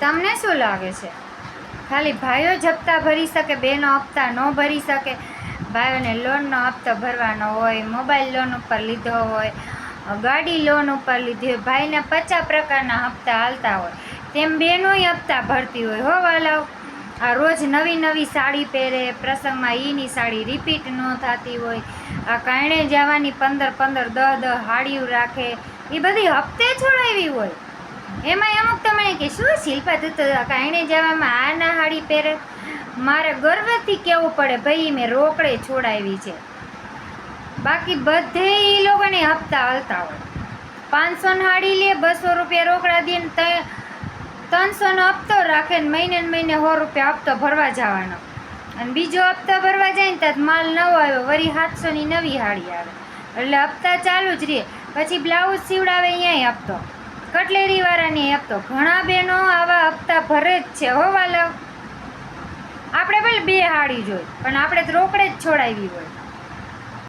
તમને શું લાગે છે? ખાલી ભાઈઓ જ હપ્તા ભરી શકે બહેનો હપ્તા ન ભરી શકે. ભાઈઓને લોનનો હપ્તો ભરવાનો હોય મોબાઈલ લોન ઉપર લીધો હોય, ગાડી લોન ઉપર લીધી હોય, ભાઈને પચાસ પ્રકારના હપ્તા હાલતા હોય. તેમ બહેનોય હપ્તા ભરતી હોય, હો વાલાવ આ રોજ નવી નવી સાડી પહેરે, પ્રસંગમાં ઈની સાડી રિપીટ ન થતી હોય. આ કારણે જવાની પંદર પંદર દહ દહ હાડીઓ રાખે. એ બધી હપ્તે છોડાવી હોય. એમાં અમુક તમે કે શું, શિલ્પા તું તો કાંઈ જવામાં આ ના હાડી પહેરે. મારે ગર્વથી કહેવું પડે ભાઈ, મેં રોકડે છોડાવી છે. બાકી બધે એ લોકોને હપ્તા હલતા હોય. પાંચસો હાડી લે, બસો રૂપિયા રોકડા દે ત્રણસોનો હપ્તો રાખે ને મહિને મહિને સો રૂપિયા હપ્તો ભરવા જવાનો. અને બીજો હપ્તો ભરવા જાય ને ત્યાં માલ નવો આવ્યો વળી સાતસોની નવી હાડી આવે. એટલે હપ્તા ચાલુ જ રહે. પછી બ્લાઉઝ સીવડાવે અહીંયા હપ્તો. કટલેરી વાળાની તો ઘણા બહેનો આવા હપ્તા ભરે જ છે, હો વાલા. આપણે ભલે બે હાડી જોઈ, પણ આપણે તો રોકડે જ છોડાવી હોય.